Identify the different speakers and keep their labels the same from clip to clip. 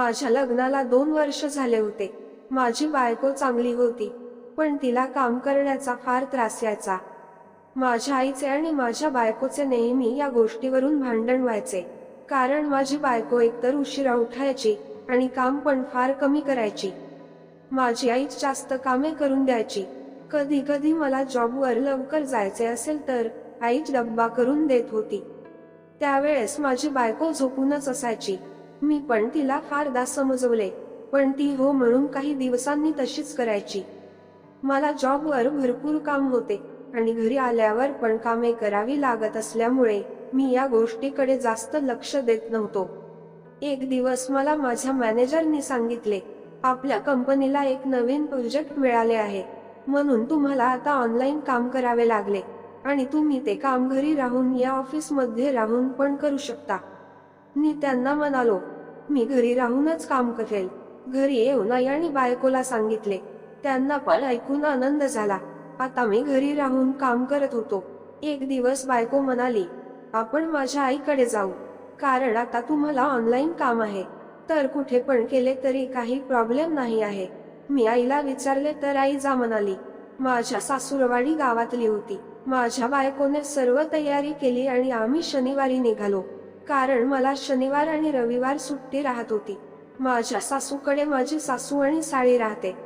Speaker 1: माझ्या लग्नाला दोन वर्ष झाले होते. माझी बायको चांगली होती पण तिला काम करण्याचा फार त्रास यायचा. माझ्या आईचे आणि माझ्या बायकोचे नेहमी या गोष्टीवरून भांडण व्हायचे कारण माझी बायको एकतर उशिरा उठायची आणि काम पण फार कमी करायची. माझी आईच जास्त कामे करून द्यायची. कधी कधी मला जॉबवर लवकर जायचे असेल तर आईच डब्बा करून देत होती. त्यावेळेस माझी बायको झोपूनच असायची. मी पण तिला फारदा समजवले पण ती हो म्हणून काही दिवसांनी तशीच करायची. मला जॉबवर भरपूर काम होते आणि घरी आल्यावर पण कामे करावी लागत असल्यामुळे मी या गोष्टीकडे जास्त लक्ष देत नव्हतो. एक दिवस मला माझ्या मॅनेजरनी सांगितले आपल्या कंपनीला एक नवीन प्रोजेक्ट मिळाले आहे म्हणून तुम्हाला आता ऑनलाईन काम करावे लागले आणि तुम्ही ते काम घरी राहून या ऑफिसमध्ये राहून पण करू शकता. मी त्यांना म्हणालो मी घरी राहूनच काम करेल. घरी येऊन आई आणि बायकोला सांगितले. त्यांना पण ऐकून आनंद झाला. आता मी घरी राहून काम करत होतो. एक दिवस बायको म्हणाली आपण माझ्या आईकडे जाऊ. कारण आता तुम्हाला ऑनलाईन काम आहे. तर कुठे पण केले तरी काही प्रॉब्लेम नाही आहे. मी आईला विचारले तर आई जा म्हणाली माझ्या सासूरवाडी गावातली होती. माझ्या बायकोने सर्व तयारी केली आणि आम्ही शनिवारी निघालो. कारण मला शनिवार आणि रविवार सुट्टी राहत होती. माझ्या सासूकडे माझी सासू आणि साळी राहते.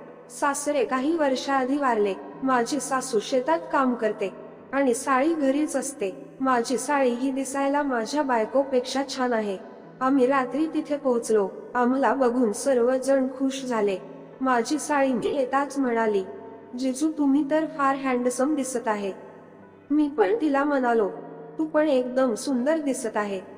Speaker 1: सासरे काही वर्षाआधी वारले. माझी सासू शेतात काम करते आणि साळी घरीच असते. माझी साळी ही दिसायला माझ्या बायकोपेक्षा छान आहे. आम्ही रात्री तिथे पोहोचलो. आम्हाला बघून सर्वजण खुश झाले. माझी साळी येताच म्हणाली जिजू तुम्ही तर फार हँडसम दिसत आहे. मी पण तिला म्हणालो तू पण एकदम सुंदर दिसत आहे.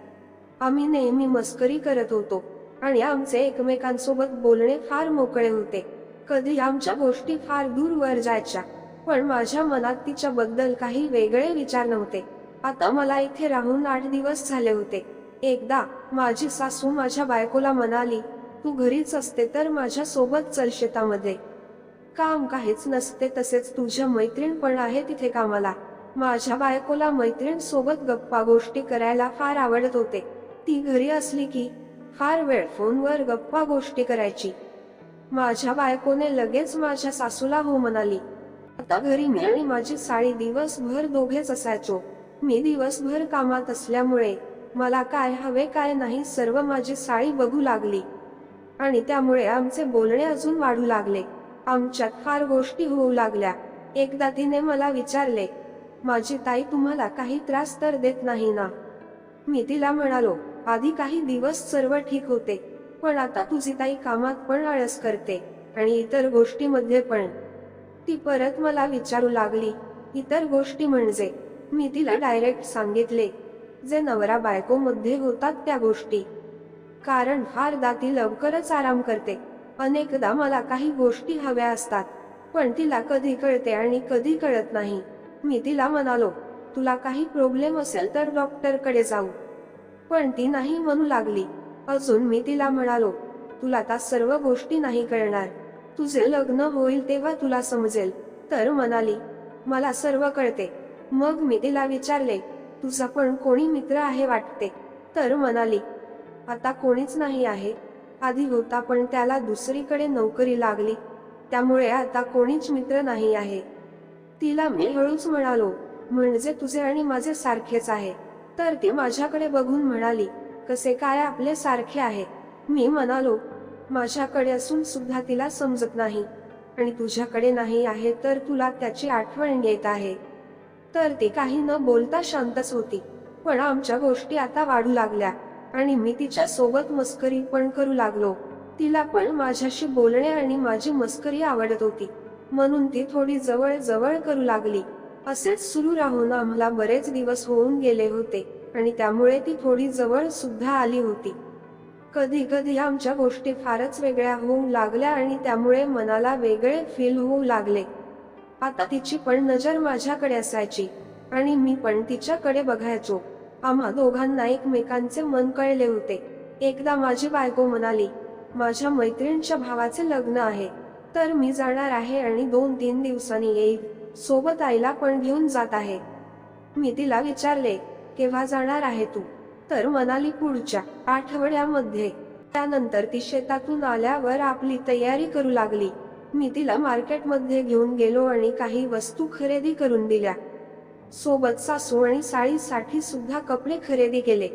Speaker 1: आम्ही नेहमी मस्करी करत होतो आणि आमचे एकमेकांसोबत बोलणे फार मोकळे होते. कधी आमच्या गोष्टी फार दूरवर जायच्या पण माझ्या मनात तिच्याबद्दल काही वेगळे विचार नव्हते. आता मला इथे राहून आठ दिवस झाले होते. एकदा माझी सासू माझ्या बायकोला म्हणाली तू घरीच असते तर माझ्या सोबत चल शेतामध्ये. काम काहीच नसते तसेच तुझ्या मैत्रीण पण आहे तिथे कामाला. माझ्या बायकोला मैत्रीण सोबत गप्पा गोष्टी करायला फार आवडत होते. ती घरी असली की फार वेळ फोनवर गप्पा गोष्टी करायची. माझ्या बायकोने लगेच माझ्या सासूला हो म्हणाली. आता घरी मी आणि माझी साडी दिवसभर दोघेच असायचो. मी दिवसभर कामात असल्यामुळे मला काय हवे काय नाही सर्व माझी साळी बघू लागली. आणि त्यामुळे आमचे बोलणे अजून वाढू लागले. आमच्यात फार गोष्टी होऊ लागल्या. एकदा तिने मला विचारले माझी ताई तुम्हाला काही त्रास तर देत नाही ना? मी तिला म्हणालो आधी काही दिवस सर्व ठीक होते पण आता तुझी ताई कामात पण आळस करते आणि इतर गोष्टीमध्ये पण. ती परत मला विचारू लागली इतर गोष्टी म्हणजे? मी तिला डायरेक्ट सांगितले जे नवरा बायको मध्ये होतात त्या गोष्टी. कारण फारदा ती लवकरच आराम करते. अनेकदा मला काही गोष्टी हव्या असतात पण तिला कधी कळते आणि कधी कळत नाही. मी तिला म्हणालो तुला काही प्रॉब्लेम असेल तर डॉक्टरकडे जाऊ. पण ती नाही म्हणू लागली. अजून मी तिला म्हणालो तुला आता सर्व गोष्टी नाही कळणार. तुझे लग्न होईल तेव्हा तुला समजेल. तर म्हणाली मला सर्व कळते. मग मी तिला विचारले तुझा पण कोणी मित्र आहे वाटते? तर म्हणाली आता कोणीच नाही आहे. आधी होता पण त्याला दुसरीकडे नोकरी लागली. त्यामुळे आता कोणीच मित्र नाही आहे. तिला मी हळूच म्हणालो म्हणजे तुझे आणि माझे सारखेच आहे. तर ती माझ्याकडे बघून म्हणाली कसे काय आपले सारखे आहे मी म्हणालो माझ्याकडे असून सुद्धा तिला समजत नाही. आणि तुझ्याकडे नाही आहे तर तुला त्याची आठवण येत आहे. तर ती काही न बोलता शांतच होती. पण आमच्या गोष्टी आता वाढू लागल्या. आणि मी तिच्या सोबत मस्करी पण करू लागलो. तिला पण माझ्याशी बोलणे आणि माझी मस्करी आवडत होती. म्हणून ती थोडी जवळ जवळ करू लागली. असेच सुरू राहून आम्हाला बरेच दिवस होऊन गेले होते आणि त्यामुळे ती थोडी जवळ सुद्धा आली होती. कधी कधी आमच्या गोष्टी फारच वेगळ्या होऊ लागल्या आणि त्यामुळे मनाला वेगळे फील होऊ लागले. आता तिची पण नजर माझ्याकडे असायची आणि मी पण तिच्याकडे बघायचो. आम्हा दोघांना एकमेकांचे मन कळले होते. एकदा माझी बायको म्हणाली माझ्या मैत्रिणीच्या भावाचे लग्न आहे. तर मी जाणार आहे आणि दोन तीन दिवसांनी येईल. सोबत आईला पण घेऊन जात आहे. मी तिला विचारले केव्हा जाणार आहे तू? तर म्हणाली पुढच्या आठवड्यामध्ये. त्यानंतर ती शेतातून आल्यावर आपली तयारी करू लागली. मी तिला मार्केटमध्ये घेऊन गेलो आणि काही वस्तू खरेदी करून दिल्या. सोबत सासू आणि साळीसाठी सुद्धा कपडे खरेदी केले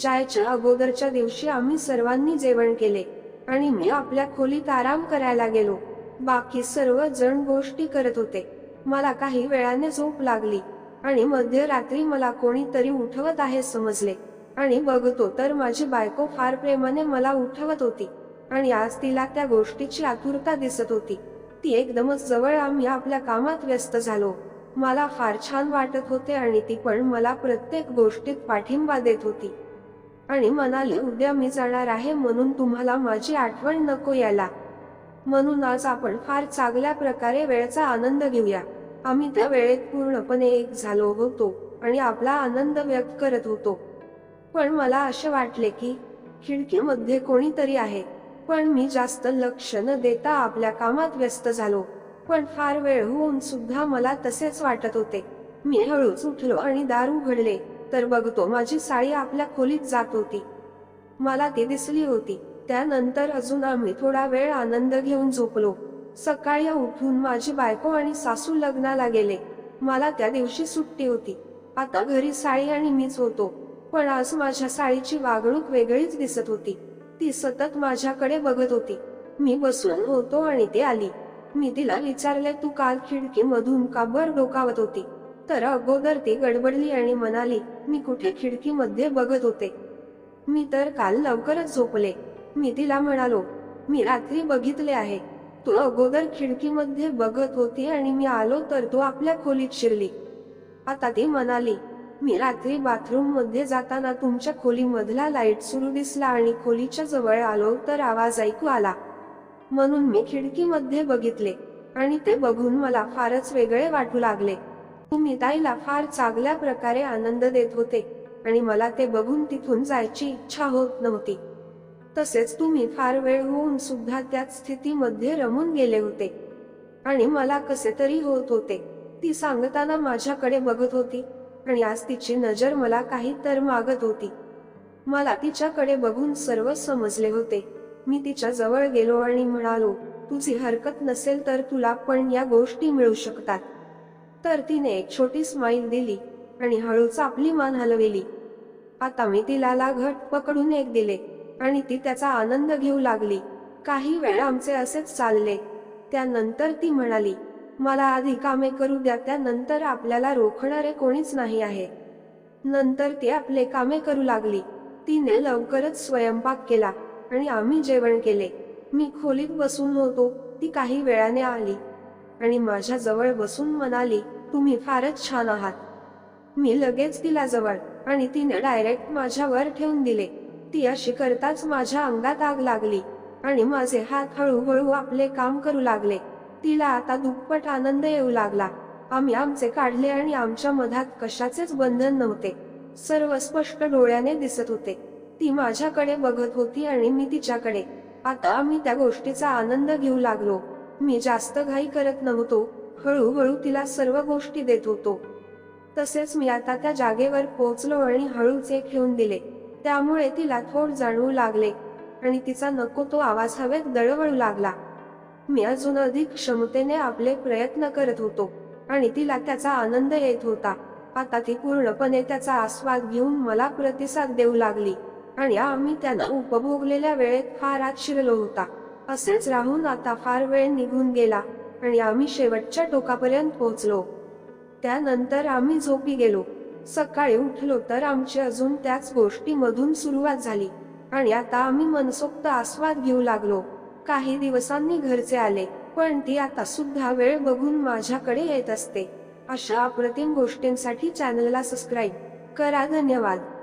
Speaker 1: जायच्या अगोदरच्या दिवशी आम्ही सर्वांनी जेवण केले आणि मी आपल्या खोलीत आराम करायला गेलो. बाकी सर्व जण गोष्टी करत होते. मला काही वेळाने झोप लागली आणि मध्यरात्री मला कोणीतरी उठवत आहे समजले. आणि बघतो तर माझी बायको फार प्रेमाने मला उठवत होती आणि आज तिला त्या गोष्टीची आतुरता दिसत होती. ती एकदमच जवळ आम्ही आपल्या कामात व्यस्त झालो. मला फार छान वाटत होते आणि ती पण मला प्रत्येक गोष्टीत पाठिंबा देत होती. आणि म्हणाली उद्या मी जाणार आहे म्हणून तुम्हाला माझी आठवण नको यायला. म्हणून आज आपण फार चांगल्या प्रकारे वेळेचा आनंद घेऊया. आम्ही त्या वेळेत पूर्णपणे एक झालो होतो आणि आपला आनंद व्यक्त करत होतो. पण मला असे वाटले की खिडकीमध्ये कोणीतरी आहे. पण मी जास्त लक्ष न देता आपल्या कामात व्यस्त झालो. पण फार वेळ होऊन सुद्धा मला तसेच वाटत होते. मी हळूच उठलो आणि दार उघडले तर बघतो माझी साडी आपल्या खोलीत जात होती. मला ती दिसली होती. त्यानंतर अजून आम्ही थोडा वेळ आनंद घेऊन झोपलो. सकाळी उठून माझी बायको आणि सासू लग्नाला गेले. मला त्या दिवशी सुट्टी होती. आता घरी साडी आणि मीच होतो. पण आज माझ्या साळीची वागणूक वेगळीच दिसत होती. ती सतत माझ्याकडे बघत होती. मी बसून होतो आणि ती आली. मी तिला विचारले तू काल खिडकीमधून का बर डोकावत होती? तर अगोदर ती गडबडली आणि म्हणाली मी कुठे खिडकीमध्ये बघत होते. मी तर काल लवकरच झोपले. मी तिला म्हणालो मी रात्री बघितले आहे. तू अगोदर खिडकीमध्ये बघत होती आणि मी आलो तर तू आपल्या खोलीत शिरली. आता ती म्हणाली मी रात्री बाथरूममध्ये जाताना तुमच्या खोलीमधला लाइट सुरू दिसला आणि खोलीच्या जवळ आलो तर आवाज ऐकू आला. म्हणून मी खिडकीमध्ये बघितले आणि ते बघून मला फारच वेगळे वाटू लागले. तुम्ही ताईला फार चांगल्या प्रकारे आनंद देत होते आणि मला ते बघून तिथून जायची इच्छा होत नव्हती. तसेच तुम्ही फार वेळ होऊन सुद्धा त्याच स्थितीमध्ये रमून गेले होते. आणि मला कसे तरी होत होते. ती सांगताना माझ्याकडे बघत होती. आणि आज तिची नजर मला काही तर मागत होती. मला तिच्याकडे बघून सर्व समजले होते. मी तिच्या जवळ गेलो आणि म्हणालो तुझी हरकत नसेल तर तुला पण या गोष्टी मिळू शकतात. तर तिने एक छोटी स्माईल दिली आणि हळूच आपली मान हलविली. आता मी तिला ला घट पकडून एक दिले. आणि ती त्याचा आनंद घेऊ लागली. काही वेळा आमचे असेच चालले. त्यानंतर ती म्हणाली मला आधी कामे करू द्या त्यानंतर आपल्याला रोखणारे कोणीच नाही आहे. नंतर ती आपले कामे करू लागली. तिने लवकरच स्वयंपाक केला आणि आम्ही जेवण केले. मी खोलीत बसून होतो ती काही वेळाने आली आणि माझ्या जवळ बसून म्हणाली तुम्ही फारच छान आहात. मी लगेच तिला जवळ आणि तिने डायरेक्ट माझ्यावर ठेवून दिले. ती अशी करताच माझ्या अंगात आग लागली आणि माझे हात हळूहळू आपले काम करू लागले. तिला आता दुप्पट आनंद येऊ लागला. आम्ही आमचे काढले आणि आमच्या मधात कशाचेच बंधन नव्हते. सर्व स्पष्ट डोळ्याने दिसत होते. ती माझ्याकडे बघत होती आणि मी तिच्याकडे. आता आम्ही त्या गोष्टीचा आनंद घेऊ लागलो. मी जास्त घाई करत नव्हतो. हळूहळू तिला सर्व गोष्टी देत होतो. तसेच मी आता त्या जागेवर पोहोचलो आणि हळूच एक घेऊन दिले. त्यामुळे तिला थोड जाणवू लागले आणि तिचा नको तो आवाज हवेत दळवळू लागला. मी अजून अधिक क्षमतेने आपले प्रयत्न करत होतो आणि तिला त्याचा आनंद येत होता. आता ती पूर्णपणे त्याचा आस्वाद घेऊन मला प्रतिसाद देऊ लागली आणि आम्ही त्यांना उपभोगलेल्या वेळेत फार आत शिरलो होता. असेच राहून आता फार वेळ निघून गेला आणि आम्ही शेवटच्या टोकापर्यंत पोहोचलो. त्यानंतर आम्ही झोपी गेलो. सकाळी उठलो तर आमची अजून त्याच गोष्टीमधून सुरुवात झाली. आणि आता आम्ही मनसोक्त आस्वाद घेऊ लागलो. काही दिवसांनी घरचे आले पण ती आता सुद्धा वेळ बघून माझ्याकडे येत असते. अशा अप्रतिम गोष्टींसाठी चॅनलला सबस्क्राईब करा धन्यवाद.